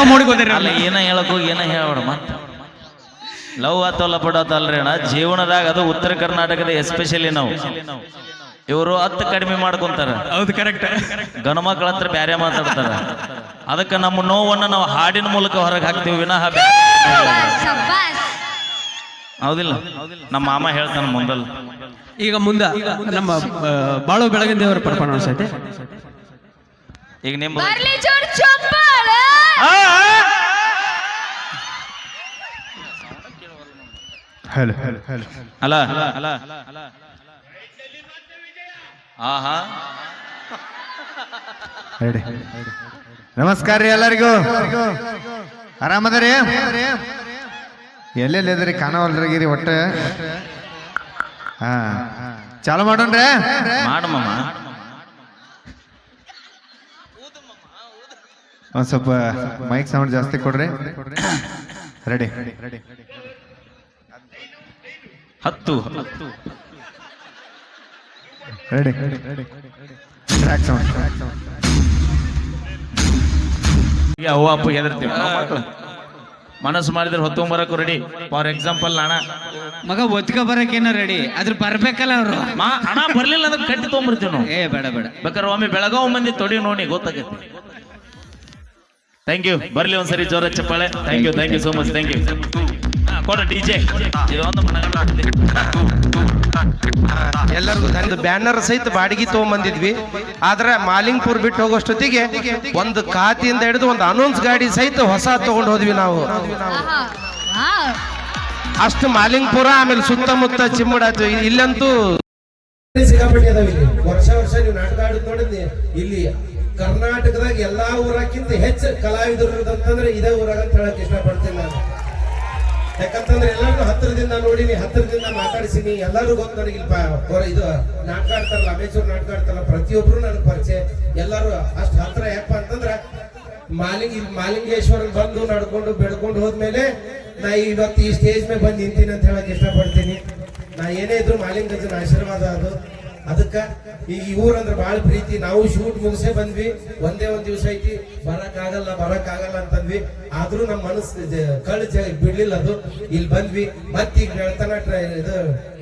ಅಲ್ಲ ಏನ ಹೇಳಕ್ ಹೋಗಿ ಏನ ಹೇಳ್ಬೇಡ ಮತ್ತೆ. ಲವ್ ಆತಲ್ಲ ಪಡೋತಲ್ರಿ ಅಣ್ಣ. ಜೀವನದಾಗ ಅದು ಉತ್ತರ ಕರ್ನಾಟಕದ ಎಸ್ಪೆಷಲಿ ನಾವು. ಇವರು ಹತ್ತು ಕಡಿಮೆ ಮಾಡ್ಕೊಂತಾರ. ಹೌದು ಕರೆಕ್ಟ್ ಗಣಮಕ್ಕಳ ಹತ್ರ ಬ್ಯಾರೆ ಮಾತಾಡ್ತಾರ. ಅದಕ್ಕೆ ನಮ್ಮ ನೋವನ್ನು ನಾವು ಹಾಡಿನ ಮೂಲಕ ಹೊರಗೆ ಹಾಕ್ತೀವಿ ವಿನಃ ಹೌದಿಲ್ಲ? ನಮ್ಮ ಮಾಮ ಹೇಳ್ತಾನೆ ಮುಂದಲ್. ಈಗ ಮುಂದೆ ನಮ್ಮ ಬಾಳು ಬೆಳಗಿನ ದೇವರ ಪರ್ಫಾರ್ಮೆನ್ಸ್ ಐತೆ ಈಗ ನಿಮ್ಮ ಅಲ್ಲ ಅಲ್ಲ. ಆಹಾ. ನಮಸ್ಕಾರ ರೀ ಎಲ್ಲರಿಗೂ. ಆರಾಮದರಿ? ಎಲ್ಲೆಲ್ಲಿ ಇದ್ರಿ ಕಾಣವಲ್ರಿಗಿರಿ ಒಟ್ಟು? ಹಾ. ಚಾಲು ಮಾಡೋಣ್ರೆ? ಮಾಡಮ್ಮ ಒಂದ್ ಸ್ವಲ್ಪ ಮೈಕ್ ಸೌಂಡ್ ಜಾಸ್ತಿ ಕೊಡ್ರಿ. ರೆಡಿ. ಹತ್ತು ಹತ್ತು. ರೆಡಿ ಟ್ರ್ಯಾಕ್ ಸೌಂಡ್ ಈಗ ಅವ್ವ ಅಪ್ಪ ಹೆದರ್ತೀವಿ. ಮನಸ್ಸು ಮಾಡಿದ್ರೆ ಹೊತ್ತೊಂಬರಕ್ಕೂ ರೆಡಿ ಫಾರ್ ಎಕ್ಸಾಂಪಲ್ ಅಣ್ಣ ಮಗ ಒತ್ಕ ಬರಕೇನ ರೆಡಿ ಅದ್ರ ಬರ್ಬೇಕಲ್ಲ ಅವರು. ಮಾ ಹಣ ಬರ್ಲಿಲ್ಲ ಅಂದ್ರೆ ಕಟ್ಟಿ ತೊಗೊಂಬರ್ತೀವಿ ನಾವು. ಏ ಬೇಡ ಬೇಡ. ಬೇಕಾದ್ರೆ ಒಮ್ಮೆ ಬೆಳಗಾವ್ ಮಂದಿ ತೊಡಿ ನೋಡಿ ಗೊತ್ತಾಗತ್ತೆ. ಥ್ಯಾಂಕ್ ಯು ಬರ್ಲಿ ಒಂದ್ಸರಿ ಜೋರ ಚಪ್ಪಾಳೆ. Thank you thank you so much thank you ಕೊಡ ಡಿ ಜೆ ಇದೊಂದು ಮನಗಂಡ ಎಲ್ಲರಿಗೂ ಒಂದು ಬ್ಯಾನರ್ ಸಹಿತ ಬಾಡಿಗೆ ತಗೊಂಬಂದಿದ್ವಿ. ಆದ್ರೆ ಮಾಲಿಂಗ್ಪುರ್ ಬಿಟ್ಟು ಹೋಗೋಷ್ಟೊತ್ತಿಗೆ ಒಂದು ಖಾತಿಯಿಂದ ಹಿಡಿದು ಒಂದು ಅನೌನ್ಸ್ ಗಾಡಿ ಸಹಿತ ಹೊಸ ತಗೊಂಡು ಹೋದ್ವಿ ನಾವು. ಅಷ್ಟು ಮಾಲಿಂಗ್ಪುರ ಆಮೇಲೆ ಸುತ್ತಮುತ್ತ ಚಿಮ್ಮಡಾಯ್ತು ಇಲ್ಲಂತೂ ಅದಾವ ಇಲ್ಲಿ. ವರ್ಷ ವರ್ಷ ನೀವು ನಾಟಕ ಆಡೋದ್ ನೋಡಿದ್ನಿ. ಇಲ್ಲಿ ಕರ್ನಾಟಕದಾಗ ಎಲ್ಲಾ ಊರಕ್ಕಿಂತ ಹೆಚ್ಚು ಕಲಾವಿದರು ಅಂತಂದ್ರೆ ಇದೇ ಊರಾಗ ಅಂತ ಹೇಳಕ್ ಇಷ್ಟಪಡ್ತೀನಿ ನಾನು. ಯಾಕಂತಂದ್ರೆ ಎಲ್ಲಾರು ಹತ್ತಿರದಿಂದ ನೋಡಿನಿ, ಹತ್ತಿರದಿಂದ ಮಾತಾಡಿಸಿನಿ. ಎಲ್ಲರೂ ಗೊತ್ತು ನನಗಿಲ್ಪ ಇದು ನಾಟಕ ಅಮೇಚೂರ್ ನಾಟಕ ಪ್ರತಿಯೊಬ್ರು ನನಗೆ ಪರಿಚಯ. ಎಲ್ಲರೂ ಅಷ್ಟು ಹತ್ರ ಯಾಕಪ್ಪ ಅಂತಂದ್ರ ಮಾಲಿಂಗ್ ಮಾಲಿಂಗೇಶ್ವರನ್ ಬಂದು ನಡ್ಕೊಂಡು ಬೆಳ್ಕೊಂಡು ಹೋದ್ಮೇಲೆ ನಾ ಇವತ್ತು ಈ ಸ್ಟೇಜ್ ಮೇಲೆ ಬಂದು ನಿಂತೀನಿ ಅಂತ ಹೇಳಕ್ ಇಷ್ಟಪಡ್ತೀನಿ. ನಾ ಏನೇ ಇದ್ರು ಮಾಲಿಂಗಜನ ಆಶೀರ್ವಾದ ಅದು. ಅದಕ್ಕ ಈ ಈ ಊರಂದ್ರೆ ಬಹಳ ಪ್ರೀತಿ. ನಾವು ಶೂಟ್ ಮುಗಿಸೇ ಬಂದ್ವಿ. ಒಂದೇ ಒಂದ್ ದಿವಸ ಐತಿ. ಬರಕ್ ಆಗಲ್ಲ ಬರಕ್ ಆಗಲ್ಲ ಅಂತಂದ್ವಿ. ಆದ್ರೂ ನಮ್ಮ ಮನಸ್ಸು ಕಳ್ ಬಿಡ್ಲಿಲ್ಲ ಅದು. ಇಲ್ಲಿ ಬಂದ್ವಿ. ಮತ್ ಈಗ ಬೆಳತನ ಇದು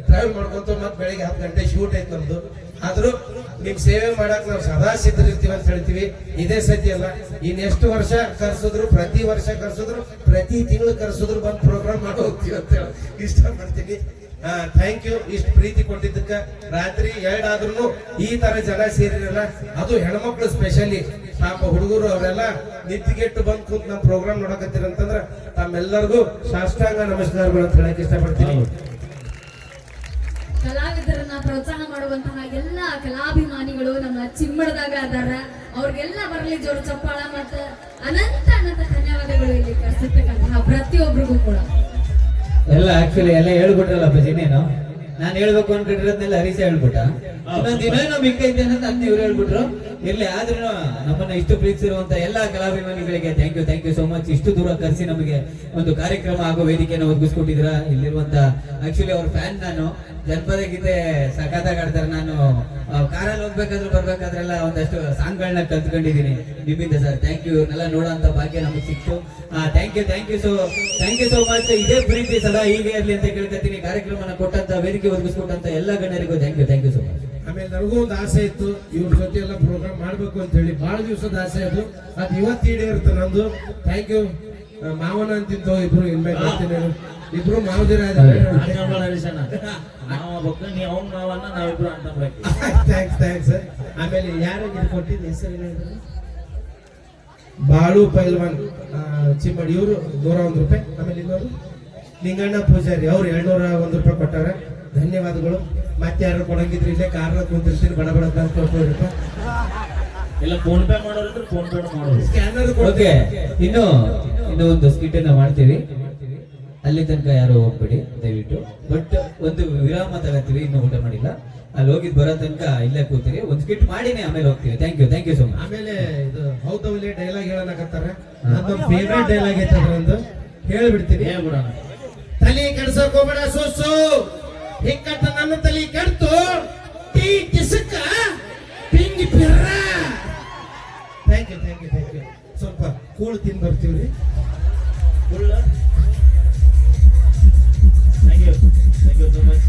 ಟ್ರಾವೆಲ್ ಮಾಡ್ಕೊಂತ ಮತ್ ಬೆಳಿಗ್ಗೆ ಹತ್ತು ಗಂಟೆ ಶೂಟ್ ಐತ್ ನಮ್ದು. ಆದ್ರೂ ನಿಮ್ ಸೇವೆ ಮಾಡಕ್ ನಾವು ಸದಾ ಸಿದ್ಧರಿರ್ತೀವಿ ಅಂತ ಹೇಳ್ತೀವಿ. ಇದೇ ಸತಿ ಅಲ್ಲ. ಇನ್ ಎಷ್ಟು ವರ್ಷ ಕರ್ಸಿದ್ರು, ಪ್ರತಿ ವರ್ಷ ಕರ್ಸಿದ್ರು, ಪ್ರತಿ ತಿಂಗಳು ಕರ್ಸಿದ್ರು ಬಂದ್ ಪ್ರೋಗ್ರಾಮ್ ಮಾಡಿ ಹೋಗ್ತೀವಿ ಅಂತ ಇಷ್ಟ ಪಡ್ತೀನಿ ಥ್ಯಾಂಕ್ ಯು ಇಷ್ಟು ಪ್ರೀತಿ ಕೊಟ್ಟಿದ್ದಕ್ಕೆ ರಾತ್ರಿ ಎರಡಾದ್ರೂ ಈ ತರ ಜನ ಸೇರಿರಲ್ಲ. ಅದು ಹೆಣ್ಮಕ್ಳು ಸ್ಪೆಷಲಿ ಪಾಪ ಹುಡುಗರು ಅವರೆಲ್ಲ ನಿತ್ತಿಗೆಟ್ಟು ಬಂದ್ ಕೂತ್ ನಮ್ಮ ಪ್ರೋಗ್ರಾಮ್ ನೋಡಕತ್ತೀರ ಅಂತಂದ್ರ ತಮ್ಮೆಲ್ಲರಿಗೂ ಸಾಷ್ಟಾಂಗ ನಮಸ್ಕಾರಗಳು ಅಂತ ಹೇಳಕ್ ಇಷ್ಟಪಡ್ತೀನಿ. ಕಲಾವಿದರನ್ನ ಪ್ರೋತ್ಸಾಹ ಮಾಡುವಂತಹ ಎಲ್ಲಾ ಕಲಾಭಿಮಾನಿಗಳು ನಮ್ಮ ಚಿಮ್ಮಡದಾಗ ಅದಾರ. ಅವ್ರಿಗೆಲ್ಲ ಬರಲಿ ಜೋರು ಚಪ್ಪಾಳ ಮತ್ತ ಅನಂತ ಅನಂತ ಧನ್ಯವಾದಗಳು ಇಲ್ಲಿ ಕಳಿಸಿರ್ತಕ್ಕಂತಹ ಪ್ರತಿಯೊಬ್ಬರಿಗೂ ಕೂಡ. ಎಲ್ಲ ಆಕ್ಚುಲಿ ಎಲ್ಲ ಹೇಳ್ಬಿಟ್ರಲ್ಲ ಅಪ್ಪಾಜಿ ನೀನು ನಾನು ಹೇಳ್ಬೇಕು ಅನ್ಕೊಂಡಿರೋದ್ನೆಲ್ಲ ಹರೀಶ ಹೇಳ್ಬಿಟ್ಟ. ಇನ್ನೊಂದ್ ಇನ್ನೇನೋ ಅಂತ ಇವ್ರು ಹೇಳ್ಬಿಟ್ರು. ಇರ್ಲಿ ಆದ್ರೂ ನಮ್ಮನ್ನ ಇಷ್ಟು ಪ್ರೀತಿಸಿರುವಂತ ಎಲ್ಲಾ ಕಲಾಭಿಮಾನಿಗಳಿಗೆ thank you thank you so much ಇಷ್ಟು ದೂರ ಕರೆಸಿ ನಮಗೆ ಒಂದು ಕಾರ್ಯಕ್ರಮ ಹಾಗೂ ವೇದಿಕೆಯನ್ನು ಒದಗಿಸ್ಕೊಟ್ಟಿದ್ರ ಇಲ್ಲಿರುವಂತ ಆಕ್ಚುಲಿ ಅವ್ರ ಫ್ಯಾನ್ ನಾನು. ಜನಪದ ಗೀತೆ ಸಖತ್ತಾಗಿ ಆಡ್ತಾರೆ ನಾನು ಕಾರಲ್ಲಿ ಹೋಗ್ಬೇಕಾದ್ರೂ ಬರ್ಬೇಕಾದ್ರೆಲ್ಲ ಒಂದಷ್ಟು ಸಾಂಗ್ಗಳನ್ನ ಕಲ್ತ್ಕೊಂಡಿದ್ದೀನಿ ನಿಮ್ಮಿಂದ ಸರ್ ಥ್ಯಾಂಕ್ ಯು ಇವ್ರನ್ನೆಲ್ಲ ನೋಡೋಂತ ಭಾಗ್ಯ ನಮಗೆ ಸಿಕ್ತು. Thank you thank you so thank you so much ಇದೇ ಪ್ರೀತಿ ಸದಾ ಹೀಗೆ ಇರಲಿ ಅಂತ ಕೇಳ್ಕೊತೀನಿ ಕಾರ್ಯಕ್ರಮನ ಕೊಟ್ಟಂತ, ವೇದಿಕೆ ಒದಗಿಸ್ಕೊಟ್ಟಂತ ಎಲ್ಲ ಗಣ್ಯರಿಗೂ thank you thank you so much ಆಮೇಲೆ ನನಗೂ ಒಂದು ಆಸೆ ಇತ್ತು ಇವ್ರ ಜೊತೆ ಎಲ್ಲ ಪ್ರೋಗ್ರಾಮ್ ಮಾಡಬೇಕು ಅಂತ ಹೇಳಿ ಬಹಳ ದಿವಸದ ಆಸೆ ಅದು. ಅದು ಇವತ್ತು ಈಡೇರುತ್ತೆ ನಂದು. ಥ್ಯಾಂಕ್ ಯು ಮಾವನ ಅಂತಿದ್ದು ಇಬ್ರು ಇನ್ಮೇಲೆ ಮಾಡ್ತೀನಿ ನಾನು. ಇಬ್ರು ಮಾವದಿರ ಥ್ಯಾಂಕ್ಸ್ ಥ್ಯಾಂಕ್ಸ್ ಆಮೇಲೆ ಯಾರಿಗೆ ಕೊಟ್ಟಿದ್ದ ಹೆಸರು ಬಾಳು ಪೈಲ್ವಾನ್ ಚಿಮ್ಮಡಿ ಇವರು ನೂರ ಒಂದು ರೂಪಾಯಿ. ಆಮೇಲೆ ಇನ್ನೊಂದು ಲಿಂಗಣ್ಣ ಪೂಜಾರಿ ಅವ್ರು ಎರಡ್ನೂರ ಒಂದು ರೂಪಾಯಿ ಕೊಟ್ಟಾರೆ ಧನ್ಯವಾದಗಳು. ಮತ್ತೆ ಯಾರು ಕೊಡಂಗಿದ್ರೆ ಇಲ್ಲೇ ಕಾರ್ನ ಕುಂತಿರ್ತೀರಿ ಬಡ ಬಡ ಅಂತ ಕೊಡ್ಬೋದಪ್ಪ ಇಲ್ಲ ಫೋನ್ ಪೇ ಮಾಡೋರಿದ್ರೆ ಫೋನ್ ಪೇ ಮಾಡೋದು ಸ್ಕ್ಯಾನರ್ ಕೊಡೋಕೆ ಇನ್ನು ಇನ್ನು ಒಂದು ಸ್ಕಿಟ್ ಅನ್ನ ಮಾಡ್ತೀವಿ. ಅಲ್ಲಿ ತನಕ ಯಾರು ಹೋಗ್ಬೇಡಿ ದಯವಿಟ್ಟು. ಬಟ್ ಒಂದು ವಿರಾಮ ತಗತ್ತೀವಿ ಇನ್ನು ಊಟ ಮಾಡಿಲ್ಲ. ಅಲ್ಲಿ ಹೋಗಿದ್ ಬರೋ ತನಕ ಇಲ್ಲೇ ಕೂತೀರಿ. ಒಂದು ಸ್ಕಿಟ್ ಮಾಡಿನೇ ಆಮೇಲೆ ಹೋಗ್ತೀವಿ. Thank you thank you so much ಆಮೇಲೆ ಇದು ಹೌದವಲ್ಲಿ ಡೈಲಾಗ್ ಹೇಳನಕತ್ತಾರ ನನ್ನ ಫೇವ್ರೇಟ್ ಡೈಲಾಗ್ ಐತೆ ಒಂದು ಹೇಳ್ಬಿಡ್ತೀನಿ. ಹೇಳ್ಬಿಡೋಣ. ತಲೆ ಕೆಡ್ಸಕ್ ಹೋಗ್ಬೇಡ ಸೋಸು! ಹಿಕ್ಕಟ್ಟ ನನ್ನ ತಲೆ ಕಡ್ತು? ಟೀ ಕಿಸಕ್ಕ ಪಿಂಗಿ ಪಿರ್ರ. Thank you thank you thank you ಸ್ವಲ್ಪ ಕೂಳು ತಿಂದು ಬರ್ತೀವ್ರಿ ಕೂಳ thank you thank you so much